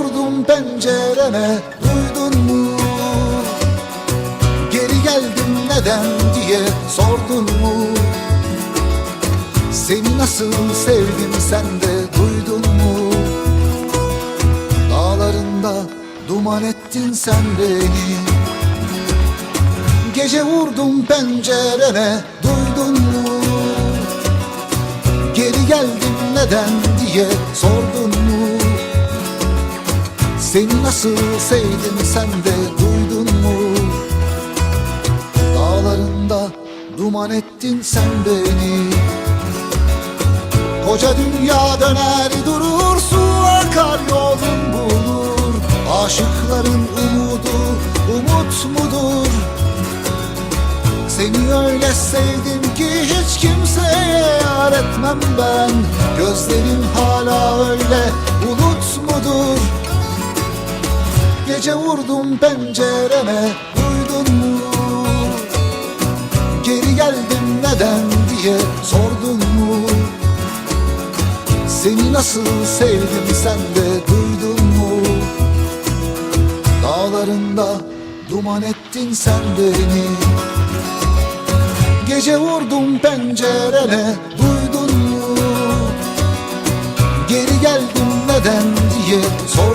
vurdum pencerene duydun mu? Geri geldim neden diye sordun mu? Seni nasıl sevdim sen de duydun mu? Dağlarında duman ettin sen beni Gece vurdum pencerene duydun mu? Geri geldim neden diye sordun? Seni nasıl sevdim sen de duydun mu? Dağlarında duman ettin sen beni Koca dünya döner durur su akar yolun bulur Aşıkların umudu umut mudur? Seni öyle sevdim ki hiç kimseye yar etmem ben Gözlerin hala öyle Gece vurdum pencereme duydun mu? Geri geldim neden diye sordun mu? Seni nasıl sevdim sen de duydun mu? Dağlarında duman ettin sen de beni Gece vurdum pencerene duydun mu? Geri geldim neden diye sordun